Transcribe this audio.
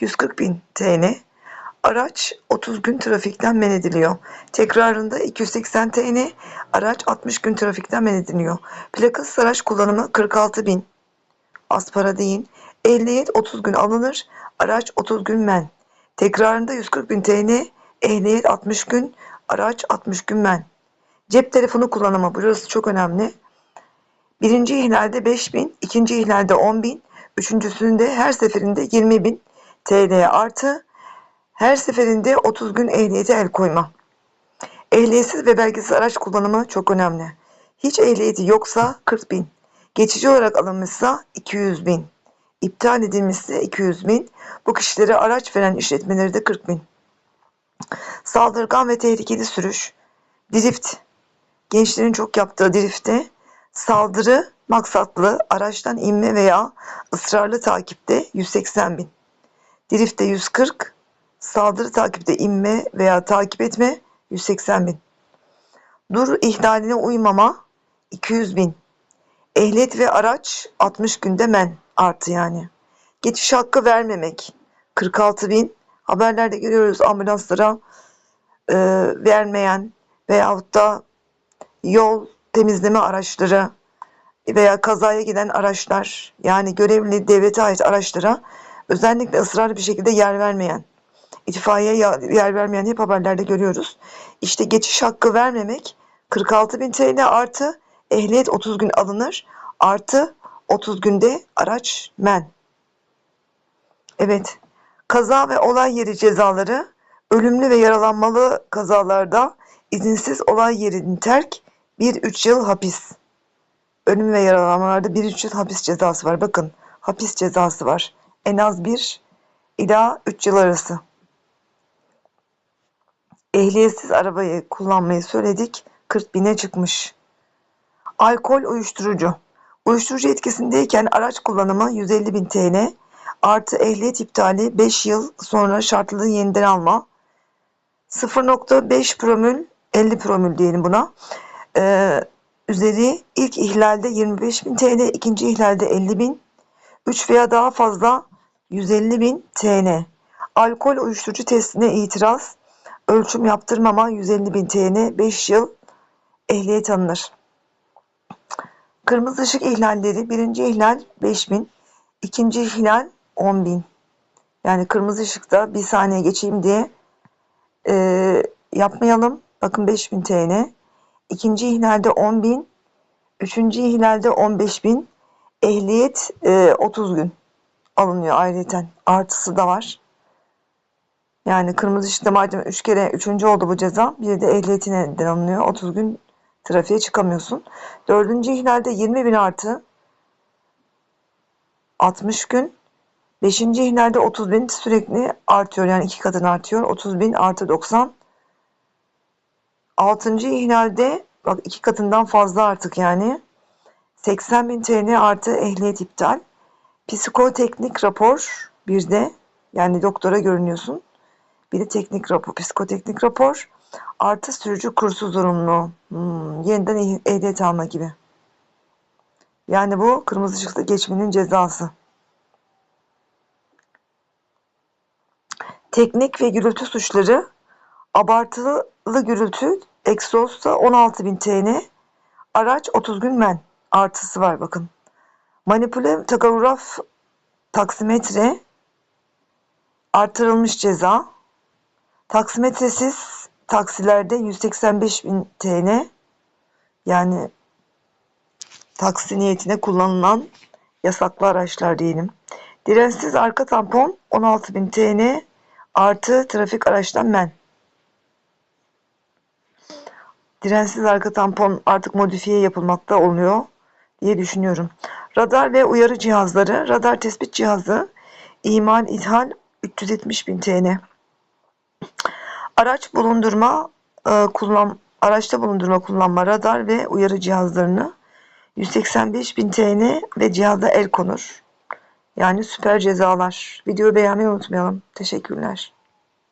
140 bin TL. Araç 30 gün trafikten men ediliyor. Tekrarında 280 TL. Araç 60 gün trafikten men ediliyor. Plakasız araç kullanımı 46 bin. Az para değil. Ehliyet 30 gün alınır. Araç 30 gün men. Tekrarında 140 bin TL. Ehliyet 60 gün. Araç 60 gün men. Cep telefonu kullanımı burası çok önemli. Birinci ihlalde 5 bin, ikinci ihlalde 10 bin, üçüncüsünde her seferinde 20 bin TL artı her seferinde 30 gün ehliyete el koyma. Ehliyetsiz ve belgesiz araç kullanımı çok önemli. Hiç ehliyeti yoksa 40 bin. Geçici olarak alınmışsa 200 bin. İptal edilmişse 200 bin. Bu kişilere araç veren işletmeleri de 40 bin. Saldırgan ve tehlikeli sürüş. Drift. Gençlerin çok yaptığı drifte saldırı maksatlı araçtan inme veya ısrarlı takipte 180 bin. Drifte 140, saldırı takipte inme veya takip etme 180 bin. Dur ihlaline uymama 200 bin. Ehliyet ve araç 60 günde men artı yani. Geçiş hakkı vermemek 46 bin. Haberlerde görüyoruz ambulanslara e, vermeyen veyahut da yol temizleme araçları veya kazaya giden araçlar yani görevli devlete ait araçlara özellikle ısrarlı bir şekilde yer vermeyen itfaiye yer vermeyen hep haberlerde görüyoruz. İşte geçiş hakkı vermemek 46 bin TL artı ehliyet 30 gün alınır artı 30 günde araç men. Evet kaza ve olay yeri cezaları ölümlü ve yaralanmalı kazalarda izinsiz olay yerini terk 1-3 yıl hapis. Ölüm ve yaralanmalarda 1-3 yıl hapis cezası var. Bakın hapis cezası var. En az 1 ila 3 yıl arası. Ehliyetsiz arabayı kullanmayı söyledik. 40 bine çıkmış. Alkol uyuşturucu. Uyuşturucu etkisindeyken araç kullanımı 150 bin TL artı ehliyet iptali 5 yıl sonra şartlı yeniden alma. 0.5 promil 50 promil diyelim buna. Ee, üzeri ilk ihlalde 25 bin TL, ikinci ihlalde 50 bin, 3 veya daha fazla 150 bin TL. Alkol uyuşturucu testine itiraz, ölçüm yaptırmama 150 bin TL, 5 yıl ehliyet alınır. Kırmızı ışık ihlalleri, birinci ihlal 5 bin, ikinci ihlal 10 bin. Yani kırmızı ışıkta bir saniye geçeyim diye e, yapmayalım. Bakın 5000 TL. İkinci ihlalde 10 bin. Üçüncü ihlalde 15 bin. Ehliyet e, 30 gün alınıyor ayrıyeten. Artısı da var. Yani kırmızı ışıkta madem 3 kere 3. oldu bu ceza. Bir de ehliyetine neden alınıyor. 30 gün trafiğe çıkamıyorsun. Dördüncü ihlalde 20 bin artı 60 gün. Beşinci ihlalde 30 bin sürekli artıyor. Yani iki katını artıyor. 30 bin artı 90. Altıncı ihlalde bak iki katından fazla artık yani. 80 bin TL artı ehliyet iptal. Psikoteknik rapor bir de yani doktora görünüyorsun. Bir de teknik rapor, psikoteknik rapor artı sürücü kursu zorunlu. Hmm, yeniden ehliyet alma gibi. Yani bu kırmızı ışıkta geçmenin cezası. Teknik ve gürültü suçları abartılı gürültü egzozsa 16.000 TL araç 30 gün men artısı var bakın. Manipüle takograf taksimetre artırılmış ceza taksimetresiz taksilerde 185.000 TL yani taksi niyetine kullanılan yasaklı araçlar diyelim. Dirensiz arka tampon 16.000 TL artı trafik araçtan men. Dirensiz arka tampon artık modifiye yapılmakta oluyor diye düşünüyorum. Radar ve uyarı cihazları, radar tespit cihazı, imal ithal 370 bin TL. Araç bulundurma, e, kullan, araçta bulundurma kullanma radar ve uyarı cihazlarını 185 bin TL ve cihazda el konur. Yani süper cezalar. Videoyu beğenmeyi unutmayalım. Teşekkürler.